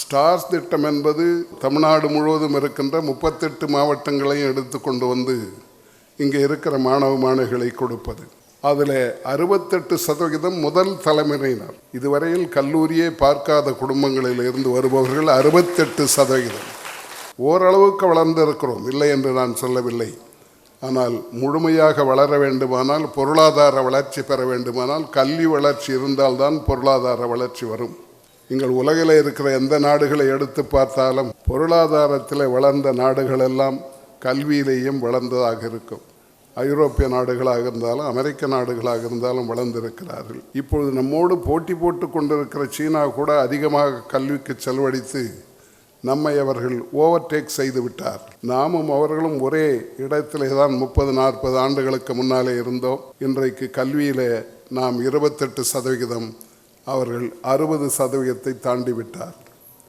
Stars திட்டம் என்பது தமிழ்நாடு முழுவதும் இருக்கின்ற முப்பத்தெட்டு மாவட்டங்களையும் எடுத்து கொண்டு வந்து இங்கே இருக்கிற மாணவ மாணவிகளை கொடுப்பது. அதில் அறுபத்தெட்டு சதவிகிதம் முதல் தலைமுறையினர். இதுவரையில் கல்லூரியே பார்க்காத குடும்பங்களில் இருந்து வருபவர்கள் அறுபத்தெட்டு சதவிகிதம் ஓரளவுக்கு வளர்ந்திருக்கிறோம். இல்லை என்று நான் சொல்லவில்லை. ஆனால் முழுமையாக வளர வேண்டுமானால் பொருளாதார வளர்ச்சி பெற வேண்டுமானால் கல்வி வளர்ச்சி இருந்தால்தான் பொருளாதார வளர்ச்சி வரும். நீங்கள் உலகில் இருக்கிற எந்த நாடுகளை எடுத்து பார்த்தாலும் பொருளாதாரத்தில் வளர்ந்த நாடுகள் எல்லாம் கல்வியிலேயும் வளர்ந்ததாக இருக்கும். ஐரோப்பிய நாடுகளாக இருந்தாலும் அமெரிக்க நாடுகளாக இருந்தாலும் வளர்ந்திருக்கிறார்கள். இப்பொழுது நம்மோடு போட்டி போட்டு கொண்டிருக்கிற சீனா கூட அதிகமாக கல்விக்கு செலவழித்து நம்மை அவர்கள் ஓவர்டேக் செய்து விட்டார். நாமும் அவர்களும் ஒரே இடத்திலே தான் முப்பது நாற்பது ஆண்டுகளுக்கு முன்னாலே இருந்தோம். இன்றைக்கு கல்வியில் நாம் இருபத்தெட்டு சதவிகிதம் அவர்கள் அறுபது சதவீதத்தை தாண்டி விட்டார்